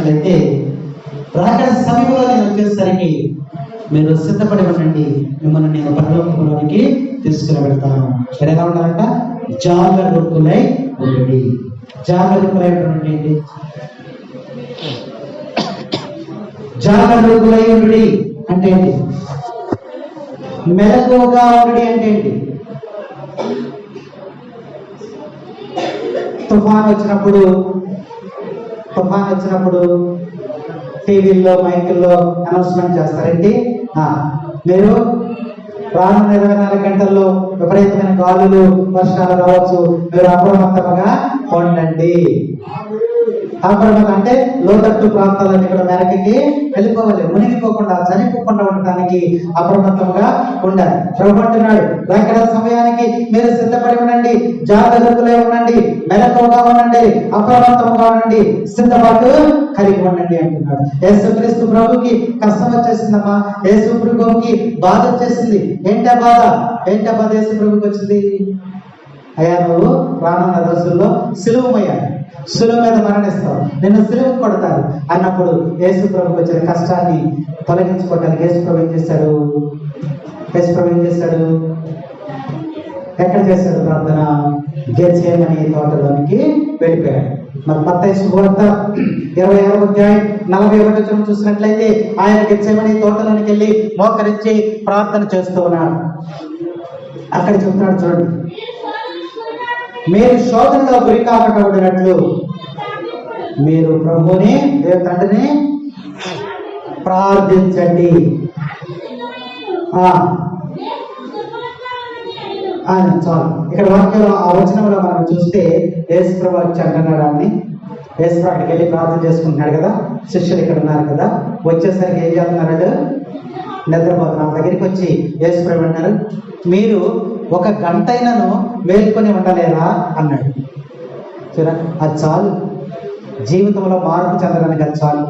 చూసినట్లయితే రాకడ సమయంలో నేను వచ్చేసరికి మీరు సిద్ధపడి ఉండండి. మిమ్మల్ని నేను పరలోకంలోనికి తీసుకుని వెళ్తాను ఎలా ఉండాలంట? జాగ్రత్తలై ఉండండి. జాగ్రత్తలై ఉండండి. ఏంటి జాగరూకులై ఉండి అంటే ఏంటి? మెలకువగా ఉండి అంటే ఏంటి? తుఫాన్ వచ్చినప్పుడు తుఫాన్ వచ్చినప్పుడు టీవీల్లో మైకుల్లో అనౌన్స్మెంట్ చేస్తారండి మీరు రానున్న ఇరవై నాలుగు గంటల్లో విపరీతమైన గాలులు వర్షాలు రావచ్చు. మీరు అప్రమత్తముగా ఉండండి. అప్రమత్తం అంటే లోతట్టు ప్రాంతాలన్నీ కూడా మేరకి వెళ్ళిపోవాలి మునిగిపోకుండా చనిపోకుండా ఉండటానికి అప్రమత్తంగా ఉండాలి. ప్రభు అంటున్నాడు సమయానికి మీరు సిద్ధపడి ఉండండి జాగ్రత్తలే ఉండండి మెలకువగా ఉండండి అప్రమత్తంగా ఉండండి సిద్ధపాటు కలిగి ఉండండి అంటున్నాడు. యేసుక్రీస్తు ప్రభుకి కష్టం వచ్చేసిందమ్మా. యేసు ప్రభుకి బాధ వచ్చేసింది. ఏంటా బాధ? ఏంటా బాధ యేసు ప్రభుకి వచ్చింది? అయ్యా నువ్వు రానున్న రోజుల్లో సులువమయ్యా శిలువ మీద మరణిస్తావు నిన్ను సులువు కొడతారు. అన్నప్పుడు యేసు ప్రభుకి వచ్చిన కష్టాన్ని తొలగించుకోవడానికి యేసు ప్రభు ఏం చేశాడు? యేసు ప్రభు ఏం చేశాడు? ఎక్కడ చేశాడు ప్రార్థన? గెచ్చేమని తోటలోనికి వెళ్ళిపోయాడు. మరి మత్తయి శుభవార్త ఇరవై ఆరు అధ్యాయం నలభై ఒకటి వచ్చిన చూసినట్లయితే ఆయన గెచ్చేమని తోటలోనికి వెళ్ళి మోకరించి ప్రార్థన చేస్తూ ఉన్నాడు. అక్కడ చెప్తున్నాడు చూడండి. మీరు శోధనలో గురి కాకుండా ఉండినట్లు మీరు ప్రభుని దేవ తండ్రిని ప్రార్థించండి చాలు. ఇక్కడ వాక్యంలో ఆ వచనంలో మనం చూస్తే యేసు ప్రభు వచ్చి అంటున్నాడు అని యేసు అక్కడికి వెళ్ళి ప్రార్థన చేసుకుంటున్నాడు కదా. శిష్యులు ఇక్కడ ఉన్నారు కదా. వచ్చేసరికి ఏం చేస్తున్నాడు నిద్రపోతున్నారు. దగ్గరికి వచ్చి యేసు ప్రభు అన్నారు మీరు ఒక గంటైనను మేల్కొని ఉండలేరా అన్నాడు. చూడ అది చాలు. జీవితంలో మార్పు చెందడానికి అది చాలు.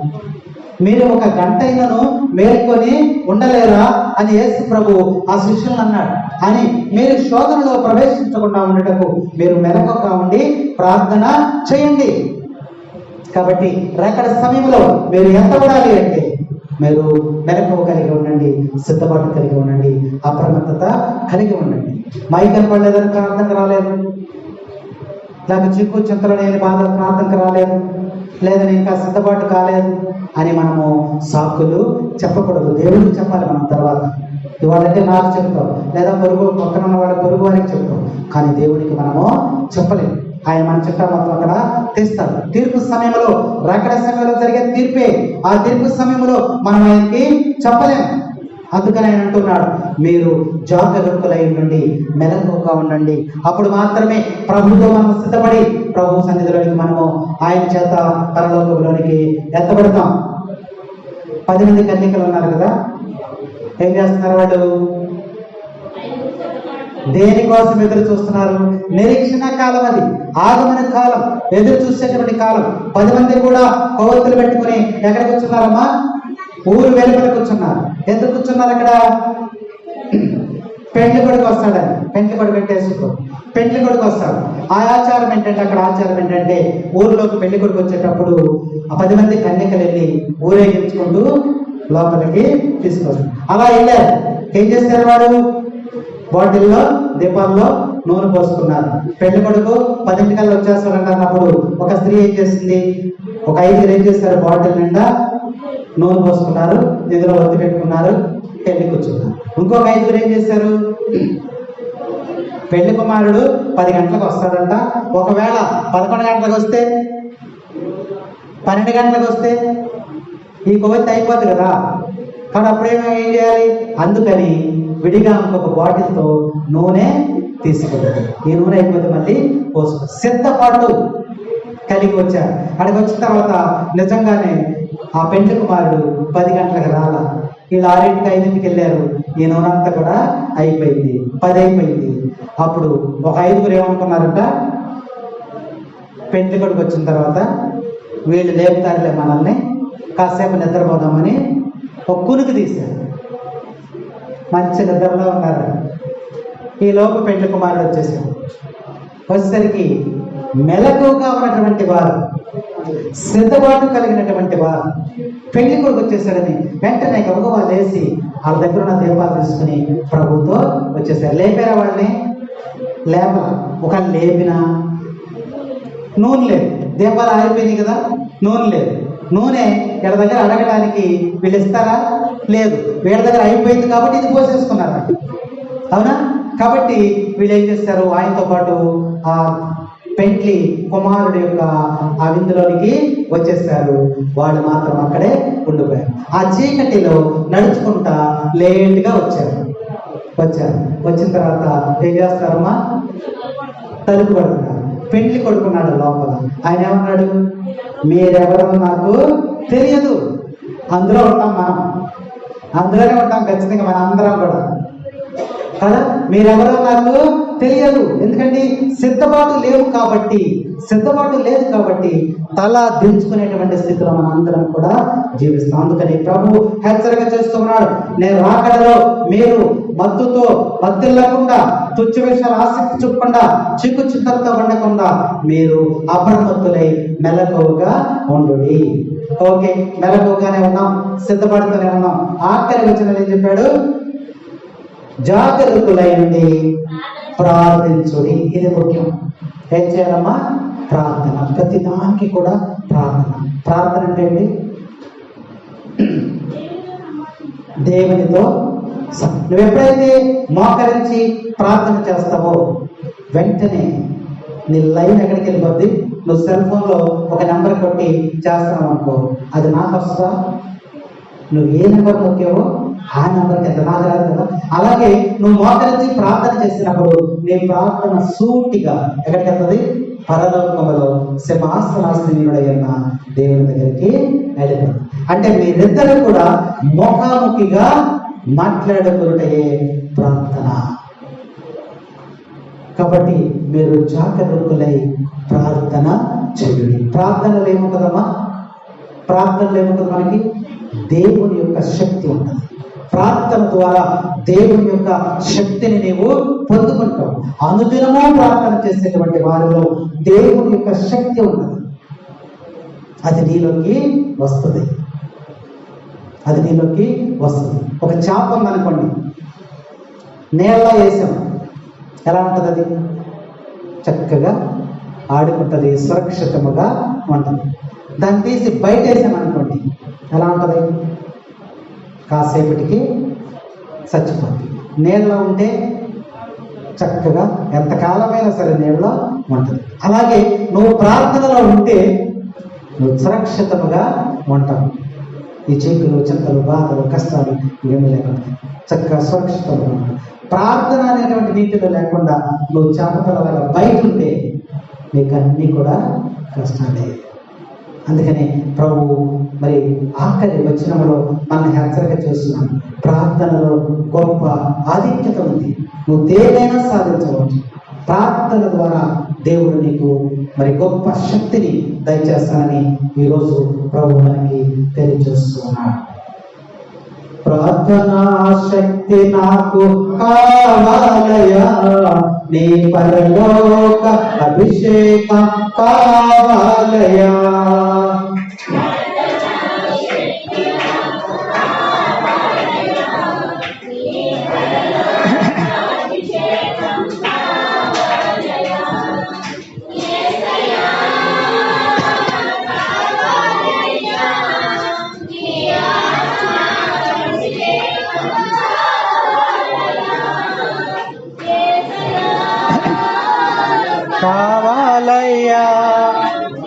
మీరు ఒక గంటైనను మేల్కొని ఉండలేరా? అని యేసు ప్రభు ఆ శిష్యులను అన్నాడు. అని మీరు శోధనలో ప్రవేశించకుండా ఉండటకు మీరు మెలకుగా ఉండి ప్రార్థన చేయండి. కాబట్టి రేకడ సమయంలో మీరు ఎంత ఉండాలి అంటే మీరు మెలకువ కలిగి ఉండండి సిద్ధపాటు కలిగి ఉండండి అప్రమత్తత కలిగి ఉండండి. మై కనపడలేదని ప్రార్థనకు రాలేదు. నాకు చిక్కు చింతలు లేని బాధ ప్రార్థనకు రాలేదు. లేదని ఇంకా సిద్ధపాటు కాలేదు అని మనము సాకులు చెప్పకూడదు. దేవుడికి చెప్పాలి మనం తర్వాత. ఇవాళంటే నాకు చెప్తాం. లేదా పొరుగు పక్కన ఉన్న వాళ్ళ పొరుగు వారికి చెప్తాం. కానీ దేవుడికి మనము చెప్పలేము. ఆయన మన చుట్టా అక్కడ తీస్తారు. తీర్పు సమయంలో రకడ సమయంలో జరిగే తీర్పే. ఆ తీర్పు సమయంలో మనం ఆయనకి చెప్పలేం. అందుకని ఆయన అంటున్నాడు మీరు జాగ్రత్తలై ఉండండి మెదకుగా ఉండండి. అప్పుడు మాత్రమే ప్రభుతో మనం సిద్ధపడి ప్రభు సన్నిధిలోనికి మనము ఆయన చేత పరలోకంలోనికి ఎత్తబడతాం. పది మంది కన్యకలు ఉన్నారు కదా? ఏం చేస్తున్నారు వాళ్ళు? దేనికోసం ఎదురు చూస్తున్నారు? నిరీక్షణ కాలం అది. ఆగమన కాలం ఎదురు చూసేటువంటి కాలం. పది మంది కూడా కొవ్వొత్తులు పెట్టుకుని ఎక్కడ కూర్చున్నారమ్మా? ఊరు వెలుపల కూర్చున్నారు. ఎందుకు కూర్చున్నారు అక్కడ? పెండ్లి కొడుకు వస్తాడని. పెండ్లి కొడుకు అంటే పెండ్లి కొడుకు వస్తాడు. ఆ ఆచారం ఏంటంటే అక్కడ ఆచారం ఏంటంటే ఊర్లోకి పెళ్ళి కొడుకు వచ్చేటప్పుడు ఆ పది మంది కన్యకలు వెళ్ళి ఊరేగించుకుంటూ లోపలికి తీసుకొస్తారు. అలా వెళ్ళారు. ఏం చేస్తారు వాడు బాటిల్లో దీపాల్లో నూనె పోసుకున్నారు. పెళ్ళి కొడుకు పదింటికల్లా వచ్చేస్తారంట అన్నప్పుడు ఒక స్త్రీ ఏం చేసింది ఒక ఐదుగురు ఏం చేస్తారు? బాటిల్ నిండా నూనె పోసుకున్నారు ఇందులో ఒత్తి పెట్టుకున్నారు పెళ్ళి కూర్చున్నారు. ఇంకొక ఐదుగురు ఏం చేశారు పెళ్ళి కుమారుడు పది గంటలకు వస్తాడంట. ఒకవేళ పదకొండు గంటలకు వస్తే పన్నెండు గంటలకు వస్తే ఈ కొవ్వొత్తి అయిపోద్ది కదా. కానీ అప్పుడేమో ఏం చేయాలి? అందుకని విడిగా ఒక బాటిల్తో నూనె తీసుకుంటారు ఈ నూనె అయిపోతే మళ్ళీ పోసుకో సిద్ధపాటు కలిగి వచ్చారు. అక్కడికి వచ్చిన తర్వాత నిజంగానే ఆ పెండ్లి కుమారుడు పది గంటలకు రాల. వీళ్ళు ఆరింటికి ఐదింటికి వెళ్ళారు. ఈ నూనె అంతా కూడా అయిపోయింది. పది అయిపోయింది. అప్పుడు ఒక ఐదుగురు ఏమనుకున్నారంట? పెండ్లి కొడుకు వచ్చిన తర్వాత వీళ్ళు లేపుతారులే మనల్ని. కాసేపు నిద్రపోదామని ఒక కునుకు తీశారు. మంచి నిద్రలో ఉన్నారు. ఈ పెండ్లి కుమారుడు వచ్చేసాడు. వచ్చేసరికి మెలకుగా ఉన్నటువంటి వారు సిద్ధపాటు కలిగినటువంటి వారు పెళ్ళి కొడుకు వచ్చేసాడని వెంటనే గబగబా లేచి వాళ్ళ దగ్గర ఉన్న దీపాలు తీసుకుని ప్రభుతో వచ్చేసారు. లేపారా వాళ్ళని? లేప. ఒక లేపినా నూనె లేదు. దీపాలు ఆరిపోయినాయి కదా నూనె లేదు. నూనె వీళ్ళ దగ్గర అడగడానికి వీళ్ళు ఇస్తారా? లేదు. వీళ్ళ దగ్గర అయిపోయింది కాబట్టి ఇది పోసేసుకున్నారు. అవునా? కాబట్టి వీళ్ళు ఏం చేస్తారు? ఆయనతో పాటు ఆ పెంట్లి కుమారుడు యొక్క ఆ విందులోనికి వచ్చేసారు వాళ్ళు మాత్రం అక్కడే ఉండిపోయారు. ఆ చీకటిలో నడుచుకుంటా లేట్గా వచ్చారు. వచ్చారు. వచ్చిన తర్వాత ఏం చేస్తారమ్మా? తలుపు కొడుతున్నారు. పెండ్లి కొడుకున్నాడు లోపల. ఆయన ఏమన్నాడు? మీరెవరో నాకు తెలియదు. అందులో ఉంటాం మనం. అందులోనే ఉంటాం ఖచ్చితంగా మన అందరం కూడా. కదా? మీరెవరో నాకు తెలియదు. ఎందుకంటే సిద్ధపాటు లేవు కాబట్టి సిద్ధపాటు లేదు కాబట్టి తల దించుకునేటువంటి స్థితిలో మన అందరం కూడా జీవిస్తాం. అందుకని ప్రభు హెచ్చరిక చేస్తున్నాడు నేను రాకడలో మీరు మత్తుతో మద్దిల్లకుండా తుచ్చ విషయాలు ఆసక్తి చూపకుండా చిక్కు చిత్తలతో ఉండకుండా మీరు అప్రమత్తులై మెలకువగా ఉండు ఓకే మెలకువగానే ఉన్నాం సిద్ధపడుతూనే ఉన్నాం. ఆఖరి వచ్చిన ఏం చెప్పాడు? జాగరూకులైంది ప్రార్థించుడి. ఇది ముఖ్యం. ఏం చేయాలమ్మా? ప్రార్థన. ప్రతి దానికి కూడా ప్రార్థన. ప్రార్థన అంటే ఏంటి? దేవునితో నువ్వు ఎప్పుడైతే మోకరించి ప్రార్థన చేస్తావో వెంటనే నీ లైన్ ఎక్కడికి వెళ్ళిపోద్ది? నువ్వు సెల్ ఫోన్లో ఒక నెంబర్ కొట్టి చేస్తున్నావు అనుకో అది నాకు వస్తుందా? నువ్వు ఏ నెంబర్ నొక్కావో ఆ నెంబర్కి ఎంత నాకు రాదు కదా? అలాగే నువ్వు మోకరించి ప్రార్థన చేసినప్పుడు నీ ప్రార్థన సూటిగా ఎక్కడికి వెళ్తుంది? పరలోకములో సింహాసనాశ్రీనుడైన దేవుని దగ్గరికి వెళ్ళిపోతుంది. అంటే మీరిద్దరు కూడా ముఖాముఖిగా మాట్లాడుకున్నటయే ప్రార్థన. కాబట్టి మీరు జాగరూకులై ప్రార్థన చేయండి. ప్రార్థనలు ఏముంటుందమ్మా ప్రార్థనలు ఏముంటుంది మనకి? దేవుని యొక్క శక్తి ఉంటుంది. ప్రార్థన ద్వారా దేవుని యొక్క శక్తిని నీవు పొందుకుంటావు. అనుదినము ప్రార్థన చేసేటువంటి వారిలో దేవుని యొక్క శక్తి ఉన్నది అది నీలోకి వస్తుంది. అది నీలోకి వస్తుంది. ఒక చేప ఉందనుకోండి నీళ్ళలో వేసాం. ఎలా ఉంటుంది అది చక్కగా ఆడుకుంటుంది సురక్షితముగా ఉంటుంది. దాన్ని తీసి బయట వేసామనుకోండి ఎలా ఉంటుంది? కాసేపటికి చచ్చిపోతుంది నీళ్ళలో ఉంటే చక్కగా ఎంతకాలమైనా సరే నీళ్ళలో ఉంటుంది. అలాగే నువ్వు ప్రార్థనలో ఉంటే నువ్వు సురక్షితముగా ఉంటావు. ఈ చీకులు చింతలు బాధలు కష్టాలు ఏమీ లేకుండా చక్కగా సురక్షితంగా ప్రార్థన అనేటువంటి నీటిలో లేకుండా నువ్వు చేపతలగా బయట ఉంటే నీకు అన్నీ కూడా కష్టాలే. అందుకని ప్రభు మరి ఆఖరి వచనంలో మన హెచ్చరిక చేస్తున్నాం. ప్రార్థనలో గొప్ప ఆధిక్యత ఉంది. నువ్వు దేనైనా సాధించవచ్చు. ప్రార్థన ద్వారా దేవుడు నీకు మరి గొప్ప శక్తిని దయచేస్తానని ఈరోజు ప్రభు మనకి తెలియజేస్తున్నాడు. ప్రార్థనా శక్తి నాకు కావాలయా నీ పరలోక అభిషేకం కావాలయా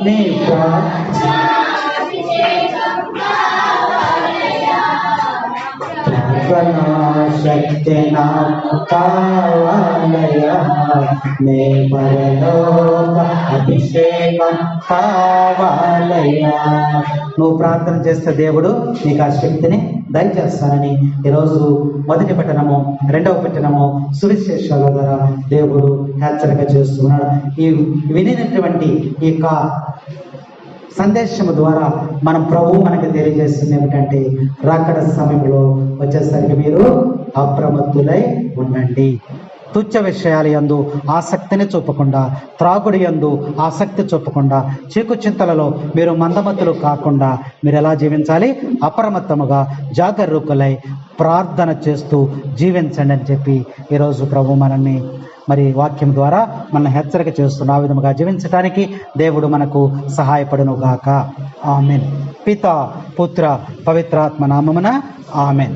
నీ ప్రా- ప్రార్థనా శక్తి నాకు కావాలయ్యా నీ పరలోక అభిషేకం కావాలయ్యా నువ్వు ప్రార్థన చేస్తే దేవుడు నీకు ఆ శక్తిని దయచేస్తానని ఈరోజు మొదటి పట్టణము రెండవ పట్టణము సువిశేషాల ద్వారా దేవుడు హెచ్చరిక చేస్తున్నాడు. ఈ వినినటువంటి ఈ యొక్క సందేశము ద్వారా మనం ప్రభు మనకు తెలియజేస్తుంది ఏమిటంటే రాకడ సమయంలో వచ్చేసరికి మీరు అప్రమత్తులై ఉండండి. తుచ్చ విషయాల యందు ఆసక్తిని చూపకుండా త్రాగుడి యందు ఆసక్తి చూపకుండా చీకుచింతలలో మీరు మందమతులు కాకుండా మీరు ఎలా జీవించాలి? అప్రమత్తముగా జాగరూకులై ప్రార్థన చేస్తూ జీవించండి అని చెప్పి ఈరోజు ప్రభు మనల్ని మరి వాక్యం ద్వారా మన హెచ్చరిక చేస్తున్న ఆ విధముగా జీవించటానికి దేవుడు మనకు సహాయపడును గాక ఆమెన్. పిత పుత్ర పవిత్రాత్మ నామమున ఆమెన్.